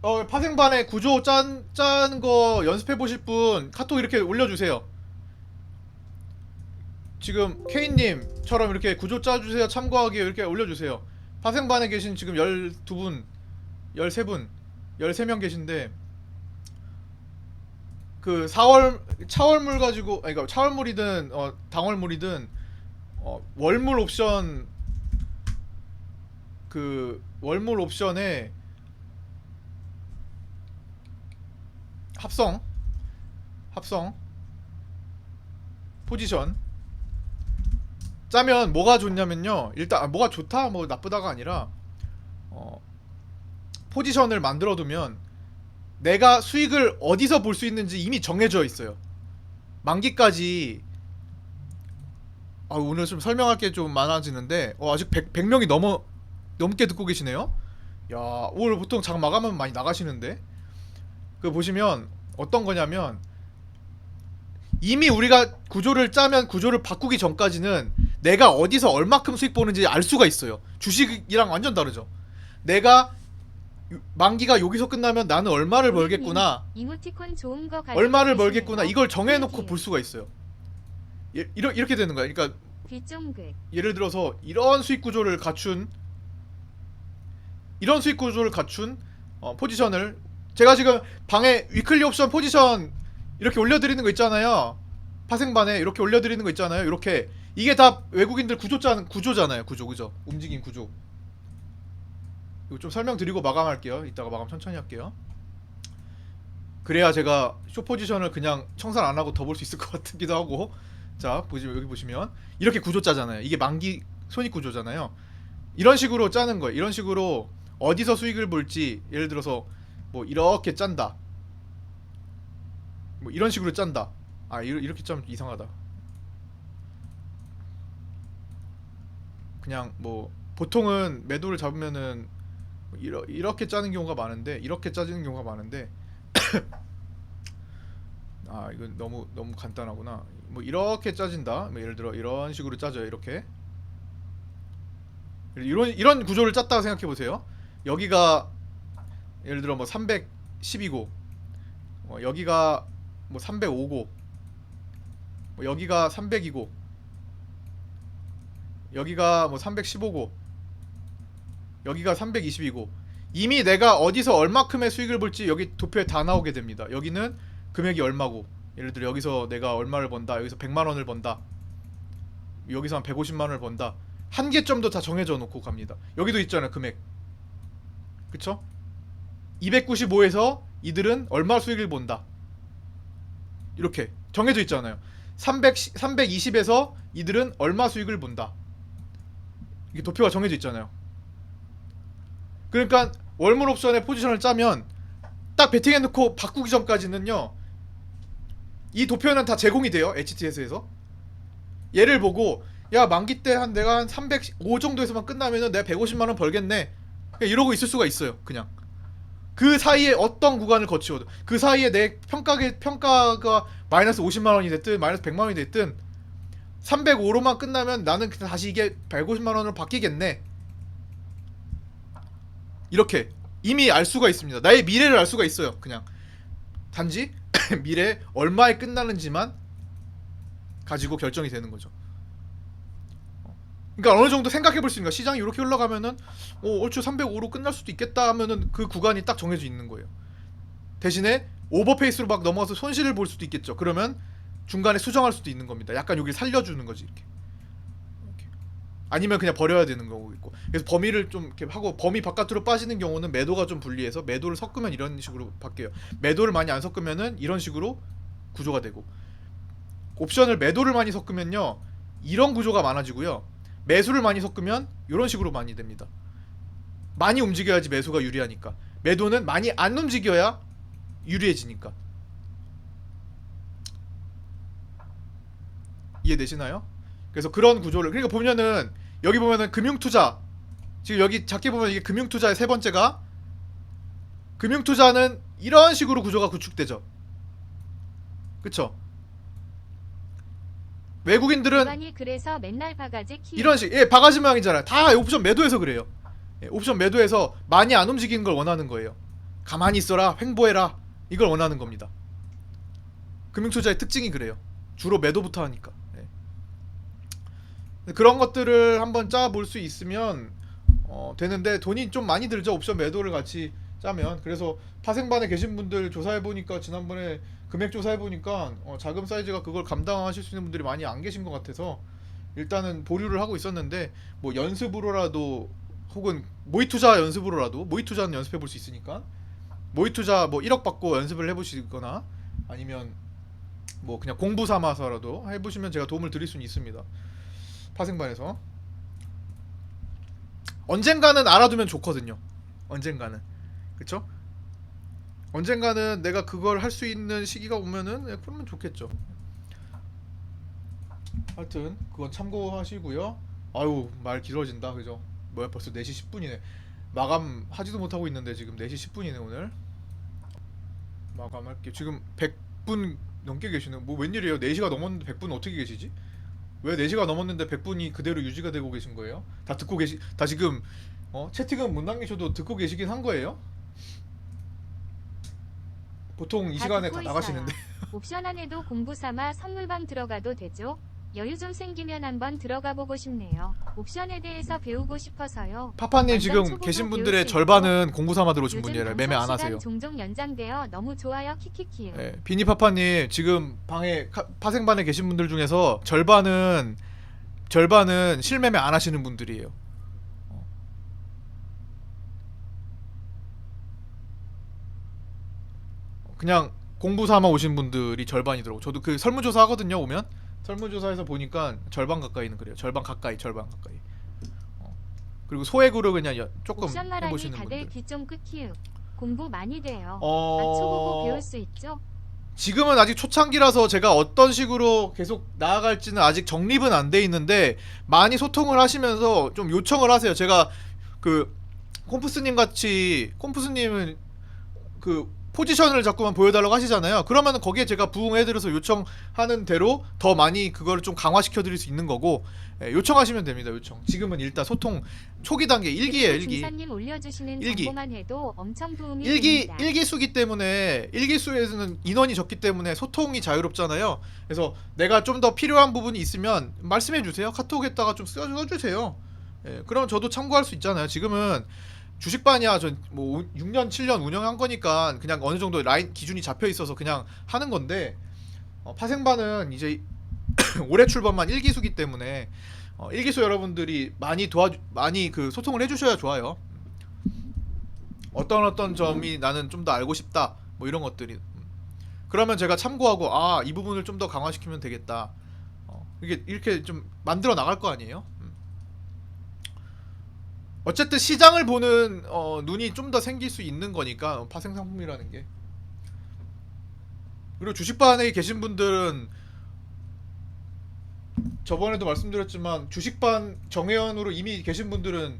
어, 파생반의 구조 짠, 짠 거 연습해 보실 분 카톡 이렇게 올려주세요. 지금 케인님처럼 이렇게 구조 짜주세요 참고하기 이렇게 올려주세요. 파생반에 계신 지금 12분, 13분, 13명 계신데 그 4월 차월물 가지고 아니 그러니까 차월물이든 어, 당월물이든 어, 월물 옵션 그 월물 옵션에 합성. 합성. 포지션. 짜면 뭐가 좋냐면요. 일단 아, 뭐가 좋다? 뭐 나쁘다가 아니라 어 포지션을 만들어 두면 내가 수익을 어디서 볼 수 있는지 이미 정해져 있어요. 만기까지 아 오늘 좀 설명할 게 좀 많아지는데 어, 아직 100, 100명이 넘어 넘게 듣고 계시네요. 야 오늘 보통 장 마감은 많이 나가시는데 그 보시면 어떤 거냐면 이미 우리가 구조를 짜면 구조를 바꾸기 전까지는 내가 어디서 얼마큼 수익 보는지 알 수가 있어요. 주식이랑 완전 다르죠. 내가 유- 만기가 여기서 끝나면 나는 얼마를 벌겠구나, 얼마를. 벌겠구나 이걸 정해 놓고 신기해. 볼 수가 있어요. 예, 이러, 이렇게 되는 거야. 그러니까 예를 들어서 이런 수익 구조를 갖춘 이런 수익 구조를 갖춘 어, 포지션을 제가 지금 방에 위클리 옵션 포지션 이렇게 올려드리는 거 있잖아요. 파생반에 이렇게 올려드리는 거 있잖아요. 이렇게 이게 다 외국인들 구조자 구조잖아요. 구조 그죠? 움직임 구조. 이거 좀 설명드리고 마감할게요. 이따가 마감 천천히 할게요. 그래야 제가 쇼 포지션을 그냥 청산 안 하고 더 볼 수 있을 것 같기도 하고. 자, 보시면 여기 보시면 이렇게 구조 짜잖아요. 이게 만기 손익 구조잖아요. 이런 식으로 짜는 거예요. 이런 식으로 어디서 수익을 볼지 예를 들어서 뭐 이렇게 짠다. 뭐 이런 식으로 짠다. 아 이렇게 좀 이상하다. 그냥 뭐 보통은 매도를 잡으면은 뭐 이러, 이렇게 짜는 경우가 많은데 이렇게 짜지는 경우가 많은데 아 이건 너무 너무 간단하구나. 뭐 이렇게 짜진다. 뭐 예를 들어 이런 식으로 짜져요. 이렇게 이런 이런 구조를 짰다고 생각해 보세요. 여기가 예를 들어 뭐 310이고 어, 여기가 뭐 305고 뭐 여기가 300이고 여기가 뭐 315고 여기가 320이고 이미 내가 어디서 얼마큼의 수익을 볼지 여기 도표에 다 나오게 됩니다. 여기는 금액이 얼마고 예를 들어 여기서 내가 얼마를 번다 여기서 100만 원을 번다 여기서 한 150만 원을 번다 한 개점도 다 정해져 놓고 갑니다. 여기도 있잖아요 금액 그쵸? 295에서 이들은 얼마 수익을 본다? 이렇게 정해져 있잖아요. 300, 320에서 이들은 얼마 수익을 본다? 이게 도표가 정해져 있잖아요. 그러니까 월물 옵션의 포지션을 짜면 딱 베팅해 놓고 바꾸기 전까지는요 이 도표는 다 제공이 돼요 HTS에서. 얘를 보고 야 만기 때 한 내가 한 305 정도에서만 끝나면은 내가 150만 원 벌겠네. 그냥 이러고 있을 수가 있어요 그냥 그 사이에 어떤 구간을 거치어도 그 사이에 내 평가가 평가가 마이너스 50만 원이 됐든 마이너스 100만 원이 됐든 305로만 끝나면 나는 그냥 다시 이게 150만 원으로 바뀌겠네. 이렇게 이미 알 수가 있습니다. 나의 미래를 알 수가 있어요 그냥. 단지 미래 얼마에 끝나는지만 가지고 결정이 되는 거죠 그러니까 어느 정도 생각해 볼 수 있는 거야. 시장이 이렇게 흘러가면은 어, 얼추 305로 끝날 수도 있겠다 하면은 그 구간이 딱 정해져 있는 거예요. 대신에 오버페이스로 막 넘어가서 손실을 볼 수도 있겠죠. 그러면 중간에 수정할 수도 있는 겁니다. 약간 여기를 살려주는 거지 이렇게. 이렇게. 아니면 그냥 버려야 되는 경우 있고. 그래서 범위를 좀 이렇게 하고 범위 바깥으로 빠지는 경우는 매도가 좀 불리해서 매도를 섞으면 이런 식으로 바뀌어요. 매도를 많이 안 섞으면은 이런 식으로 구조가 되고 옵션을 매도를 많이 섞으면요 이런 구조가 많아지고요. 매수를 많이 섞으면 이런 식으로 많이 됩니다. 많이 움직여야지 매수가 유리하니까. 매도는 많이 안 움직여야 유리해지니까. 이해되시나요? 그래서 그런 구조를 그러니까 보면은 여기 보면은 금융투자 지금 여기 작게 보면 이게 금융투자의 세 번째가 금융투자는 이런 식으로 구조가 구축되죠. 그쵸? 외국인들은 그래서 맨날 바가지 키 이런 식, 예, 바가지 모양이잖아요. 다 옵션 매도해서 그래요. 예, 옵션 매도해서 많이 안 움직이는 걸 원하는 거예요. 가만히 있어라 횡보해라 이걸 원하는 겁니다. 금융투자의 특징이 그래요. 주로 매도부터 하니까. 예. 그런 것들을 한번 짜볼 수 있으면 어, 되는데 돈이 좀 많이 들죠 옵션 매도를 같이 짜면 그래서 파생반에 계신 분들 조사해 보니까 지난번에 금액 조사해 보니까 어, 자금 사이즈가 그걸 감당하실 수 있는 분들이 많이 안 계신 것 같아서 일단은 보류를 하고 있었는데 뭐 연습으로라도 혹은 모의 투자 연습으로라도 모의 투자는 연습해 볼 수 있으니까 모의 투자 뭐 1억 받고 연습을 해 보시거나 아니면 뭐 그냥 공부 삼아서라도 해 보시면 제가 도움을 드릴 수는 있습니다. 파생반에서 언젠가는 알아두면 좋거든요. 언젠가는 그쵸? 언젠가는 내가 그걸 할 수 있는 시기가 오면은 예, 그러면 좋겠죠. 하여튼 그건 참고하시고요. 아유 말 길어진다 그죠? 뭐야 벌써 4시 10분이네. 마감 하지도 못하고 있는데 지금 4시 10분이네 오늘. 마감할게. 지금 100분 넘게 계시는 뭐 웬일이에요? 4시가 넘었는데 100분 어떻게 계시지? 왜 4시가 넘었는데 100분이 그대로 유지가 되고 계신 거예요? 다 듣고 계시 다 지금 어? 채팅은 못 남기셔도 듣고 계시긴 한 거예요? 보통 이 다 시간에 듣고 다. 나가시는데 옵션 안에도 공부 삼아 선물방 들어가도 되죠? 여유 좀 생기면 한번 들어가 보고 싶네요. 옵션에 대해서 배우고 싶어서요. 파파님 완전 지금 초보도 계신 배울 분들의 수. 절반은 공부 삼아 들어오신 요즘 분이라 매매 안 방송 하세요. 종종 연장되어 너무 좋아요. 키키키. 예, 비니 파파님 지금 방에 카- 파생반에 계신 분들 중에서 절반은 절반은 실매매 안 하시는 분들이에요. 그냥 공부 삼아 오신 분들이 절반이더라고. 저도 그 설문조사 하거든요. 오면 설문조사에서 보니까 절반 가까이는 그래요. 절반 가까이, 절반 가까이. 어. 그리고 소액으로 그냥 여- 조금 옵션 해보시는 다들 분들. 귀좀 끄키우. 공부 많이 돼요. 어... 맞춰보고 배울 수 있죠? 지금은 아직 초창기라서 제가 어떤 식으로 계속 나아갈지는 아직 정립은 안 돼 있는데 많이 소통을 하시면서 좀 요청을 하세요. 제가 그 콤프스님 같이 콤프스님은 그 포지션을 자꾸만 보여달라고 하시잖아요. 그러면 거기에 제가 부응해드려서 요청하는 대로 더 많이 그거를 좀 강화시켜드릴 수 있는 거고 예, 요청하시면 됩니다. 요청. 지금은 일단 소통 초기 단계 1기예요. 1기. 중사님 올려주시는 일기. 정보만 해도 엄청 도움이 일기 됩니다. 일기 수기 때문에 일기 수에서는 인원이 적기 때문에 소통이 자유롭잖아요. 그래서 내가 좀 더 필요한 부분이 있으면 말씀해 주세요. 카톡에다가 좀 써, 써주세요. 예, 그럼 저도 참고할 수 있잖아요. 지금은 주식반이야 전 뭐 6년 7년 운영한 거니까 그냥 어느 정도 라인 기준이 잡혀 있어서 그냥 하는 건데 어, 파생반은 이제 올해 출범만 1기수기 때문에 어, 1기수 여러분들이 많이 도와 많이 그 소통을 해주셔야 좋아요. 어떤 어떤 점이 나는 좀 더 알고 싶다 뭐 이런 것들이 음. 그러면 제가 참고하고 아 이 부분을 좀 더 강화시키면 되겠다 어, 이게 이렇게 좀 만들어 나갈 거 아니에요 음. 어쨌든 시장을 보는 어, 눈이 좀 더 생길 수 있는 거니까 어, 파생 상품이라는 게 그리고 주식반에 계신 분들은 저번에도 말씀드렸지만 주식반 정회원으로 이미 계신 분들은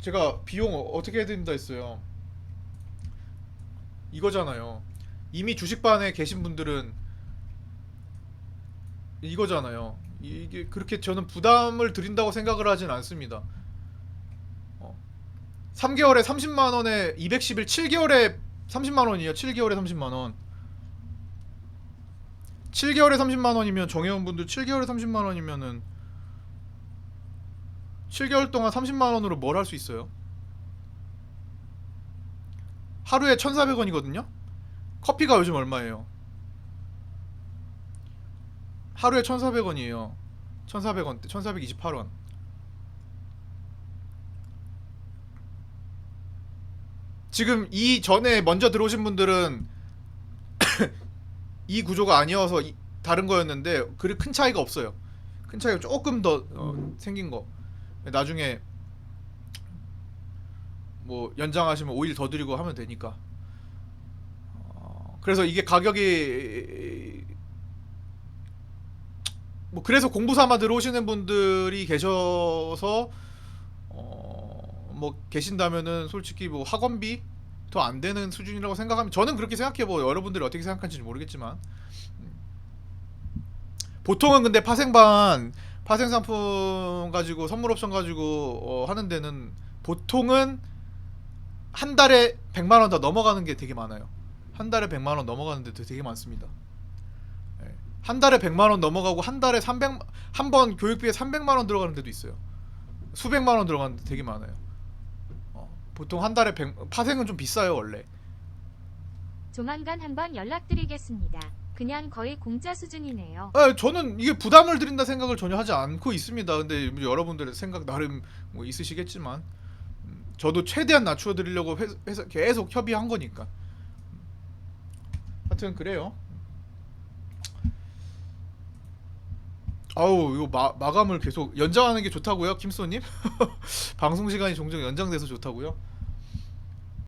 제가 비용 어- 어떻게 해드린다 했어요. 이거잖아요. 이미 주식반에 계신 분들은 이거잖아요. 이게 그렇게 저는 부담을 드린다고 생각을 하진 않습니다. 어. 3개월에 30만 원에 210일 7개월에 30만 원이에요. 7개월에 30만 원. 7개월에 30만 원이면 정회원분들 7개월에 30만 원이면은 7개월 동안 30만 원으로 뭘 할 수 있어요? 하루에 1,400원이거든요. 커피가 요즘 얼마예요? 하루에 1,400원이에요. 1,400원, 1,428원. 지금 이 전에 먼저 들어오신 분들은 이 구조가 아니어서 이- 다른 거였는데 그리 큰 차이가 없어요. 큰 차이가 조금 더 어, 생긴 거. 나중에 뭐 연장하시면 오일 더 드리고 하면 되니까. 어, 그래서 이게 가격이 뭐 그래서 공부 삼아 들어오시는 분들이 계셔서 어 뭐 계신다면은 솔직히 뭐 학원비 더 안 되는 수준이라고 생각하면 저는 그렇게 생각해요. 뭐 여러분들이 어떻게 생각하는지 모르겠지만 음. 보통은 근데 파생반 파생 상품 가지고 선물 옵션 가지고 어, 하는 데는 보통은 한 달에 100만 원더 넘어가는 게 되게 많아요. 한 달에 100만 원 넘어가는 데도 되게 많습니다. 예. 한 달에 100만 원 넘어가고 한 달에 300 한 번 교육비에 300만 원 들어가는 데도 있어요. 수백만 원 들어가는 데 되게 많아요. 어, 보통 한 달에 100 파생은 좀 비싸요, 원래. 조만간 한번 연락드리겠습니다. 그냥 거의 공짜 수준이네요. 아, 저는 이게 부담을 드린다 생각을 전혀 하지 않고 있습니다. 근데 여러분들의 생각 나름 뭐 있으시겠지만 음, 저도 최대한 낮추어 드리려고 계속 협의한 거니까. 음. 하여튼 그래요. 아우 이거 마, 마감을 계속 연장하는 게 좋다고요, 김소님? 방송 시간이 종종 연장돼서 좋다고요?